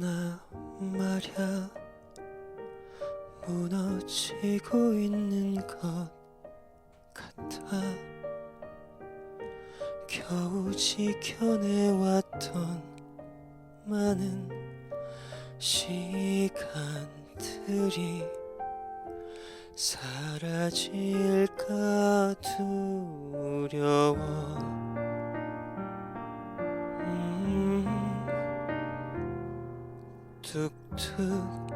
나 말야 무너지고 있는 것 같아. 겨우 지켜내왔던 많은 시간들이 사라질까 두려워 뚝뚝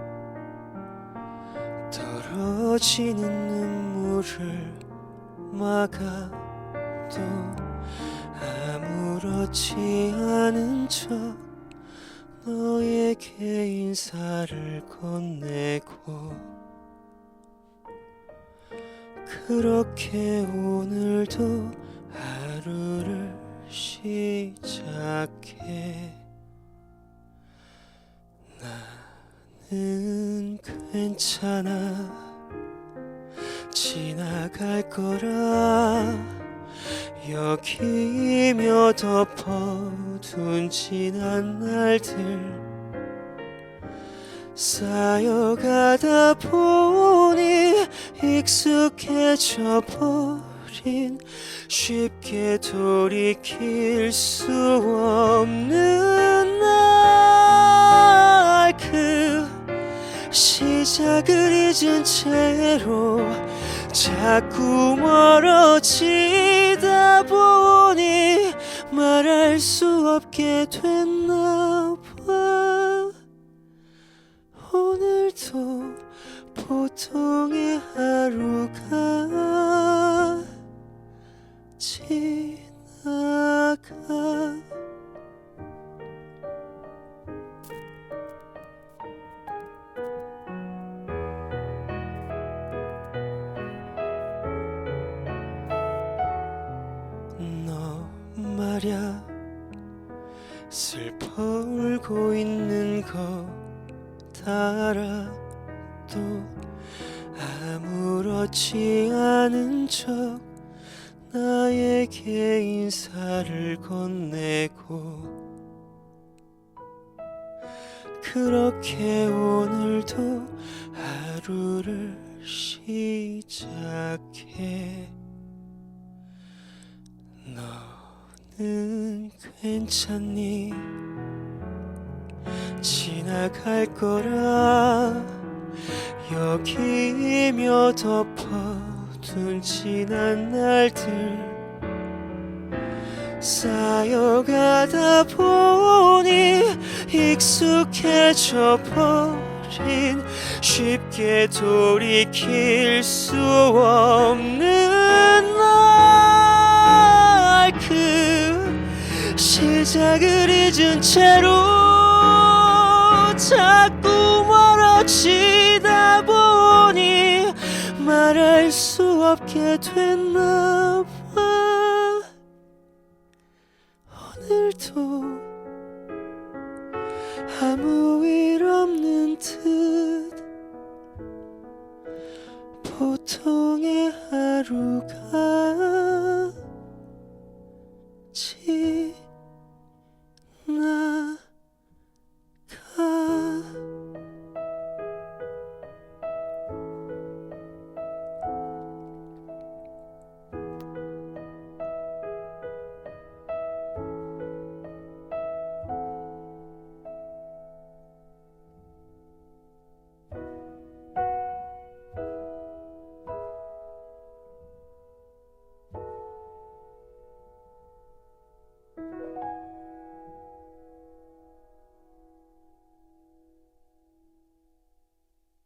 떨어지는 눈물을 막아도 아무렇지 않은 척 너에게 인사를 건네고 그렇게 오늘도 하루를 시작해 나는 괜찮아. 지나갈 거라. 여기며 덮어둔 지난 날들. 쌓여가다 보니 익숙해져 버린. 쉽게 돌이킬 수 잊은 채로 자꾸 멀어지다 보니 말할 수 없게 됐나 봐. 오늘도 보통의 하루가 지 너 말야 슬퍼 울고 있는 거 알아도 아무렇지 않은 척 나에게 인사를 건네고 그렇게 오늘도 하루를 시작해 너는 괜찮니? 지나갈 거라 여기며 덮어둔 지난 날들 쌓여가다 보니 익숙해져 버린 쉽게 돌이킬 수 없는 날 시작을 잊은 채로 자꾸 멀어지다 보니 말할 수 없게 됐나 봐. 오늘도 아무 일 없는 듯 보통의 하루가